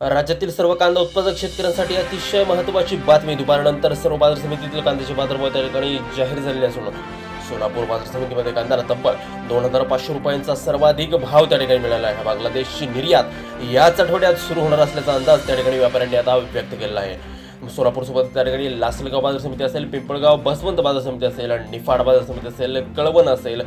राज्यातील सर्व कांदा उत्पादक शेतकऱ्यांसाठी अतिशय महत्त्वाची बातमी. दुपारनंतर सर्व बाजार समितीतील कांद्याचे बाजारभाव त्या ठिकाणी जाहीर झालेले असून सोलापूर बाजार समितीमध्ये कांद्याला तब्बल दोन हजार पाचशे रुपयांचा सर्वाधिक भाव त्या ठिकाणी मिळाला आहे. बांगलादेशची निर्यात याच आठवड्यात सुरू होणार असल्याचा अंदाज त्या ठिकाणी व्यापाऱ्यांनी आता व्यक्त केला आहे. सोलापूरसोबत त्या ठिकाणी लासलगाव बाजार समिती असेल पिंपळगाव बसवंत बाजार समिती असेल निफाड बाजार समिती असेल कळवण असेल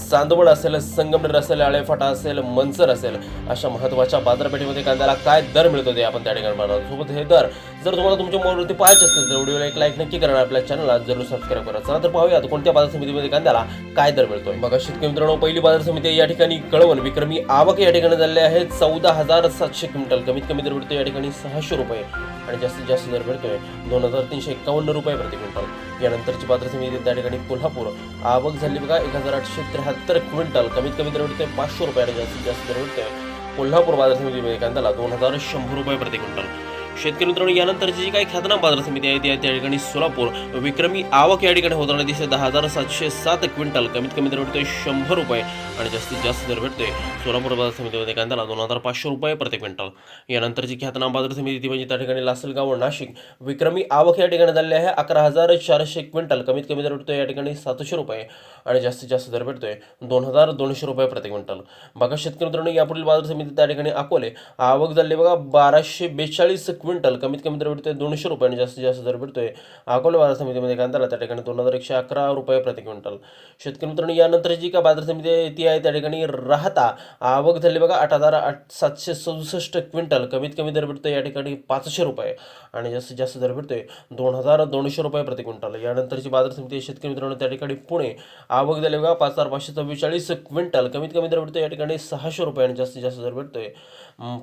चांदवड असेल संगमनेर असेल आळेफाटा असेल मंचर असेल अशा महत्त्वाच्या बाजारपेठेमध्ये कांद्याला काय दर मिळतो ते आपण त्या ठिकाणी पाहणार सोबत हे दर जर तुम्हाला तुमच्या मोबाईलवरती पाहायचे असतील तर व्हिडिओला एक लाईक नक्की करा आपल्या चॅनलला जरूर सबस्क्राईब करा. चला तर पाहूया कोणत्या बाजार समितीमध्ये कांद्याला काय दर मिळतोय. बघा शेतकरी मित्रांनो पहिली बाजार समिती या ठिकाणी कळवण विक्रमी आवक या ठिकाणी झाले आहे. चौदा हजार सातशे क्विंटल. कमीत कमी दर भेटतो या ठिकाणी सहाशे रुपये आणि जास्तीत जास्त दर भेटतोय दोन हजार तीनशे एकावन्न रुपये प्रति क्विंटल. यानंतरची बाजार समिती त्या ठिकाणी कोल्हापूर. आवक झाली बघा एक हजार आठशे त्र्याहत्तर क्विंटल. कमीत कमी दर भेटतोय पाचशे रुपये आणि जास्तीत जास्त दर भेटतोय कोल्हापूर बाजार समितीमध्ये कांद्याला दोन हजार शंभर रुपये प्रति क्विंटल. शेतकरी मित्रांनो यानंतरची जी काही ख्यातनाम बाजार समिती आहे ती आहे त्या ठिकाणी सोलापूर. विक्रमी आवक या ठिकाणी होताना दिसते. दहा हजार सातशे सात क्विंटल. कमीत कमी दर भेटतोय शंभर रुपये आणि जास्तीत जास्त दर भेटतोय सोलापूर बाजार समितीमध्ये कांद्याला दोन हजार पाचशे रुपये प्रति क्विंटल. यानंतरची ख्यातनाम बाजार समिती ती म्हणजे त्या ठिकाणी लासलगाव नाशिक. विक्रमी आवक या ठिकाणी झालेली आहे. अकरा हजार चारशे क्विंटल. कमीत कमी दर भेटतोय या ठिकाणी सातशे रुपये आणि जास्तीत जास्त दर भेटतोय दोन हजार दोनशे रुपये प्रति क्विंटल. बघा शेतकरी मित्रांनो यापुढील बाजार समिती त्या ठिकाणी अकोले. आवक झाली बघा बाराशे बेचाळीस क्विंटल. क्विंटल कमीत कमी दर भेटतोय दोनशे रुपये आणि जास्तीत जास्त दर भेटतोय. अकोला बाजार समितीमध्ये कांद्याला त्या ठिकाणी दोन हजार एकशे अकरा रुपये प्रति क्विंटल. शेतकरी मित्रांनो यानंतर जी का बाजार समिती आहे ती आहे त्या ठिकाणी राहता. आवक झाली बघा आठ हजार आठ सातशे सदुसष्ट क्विंटल. कमीत कमी दर भेटतोय या ठिकाणी पाचशे रुपये आणि जास्तीत जास्त दर भेटतोय दोन हजार दोनशे रुपये प्रति क्विंटल. यानंतरची बाजार समिती आहे शेतकरी मित्रांनो त्या ठिकाणी पुणे. आवक झाली बघा पाच हजार पाचशे चव्वेचाळीस क्विंटल. कमीत कमी दर भेटतोय या ठिकाणी सहाशे रुपये आणि जास्तीत जास्त दर भेटतोय.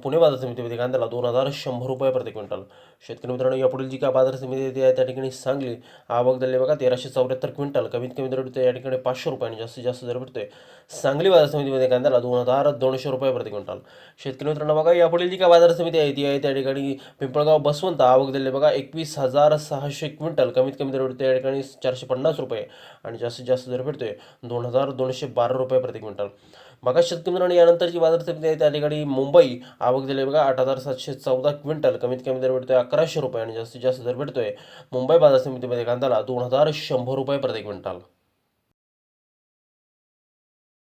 पुणे बाजार समितीमध्ये कांद्याला दोन हजार शंभर रुपये प्रति क्विंटल. शेतकरी मित्रांनो यापुढील जी का बाजार समिती आहे त्या ठिकाणी सांगली. आवक झाली बघा तेराशे चौऱ्याहत्तर क्विंटल. कमीत कमी दर भेटतो या ठिकाणी पाचशे रुपये जास्तीत जास्त दर भेटतोय. सांगली बाजार समितीमध्ये कांद्याला दोन हजार दोनशे रुपये प्रति क्विंटल. शेतकरी मित्रांनो बघा यापुढील जी काय बाजार समिती आहे ती आहे त्या ठिकाणी पिंपळगाव बसवंत. आवक दिले बघा एकवीस हजार सहाशे क्विंटल. कमीत कमी दर भेटतो या ठिकाणी चारशे पन्नास रुपये आणि जास्तीत जास्त दर भेटतोय दोन हजार दोनशे बारा रुपये प्रति क्विंटल. बघा शेतकरी मित्रांनो यानंतरची बाजार समिती आहे त्या ठिकाणी मुंबई. आवक दिले बघा आठ हजार सातशे चौदा क्विंटल. कमीत कमी दर भेटतोय अकराशे रुपये आणि जास्तीत जास्त दर भेटतोय. मुंबई बाजार समितीमध्ये कांद्याला दोन हजार शंभर रुपये प्रति क्विंटल.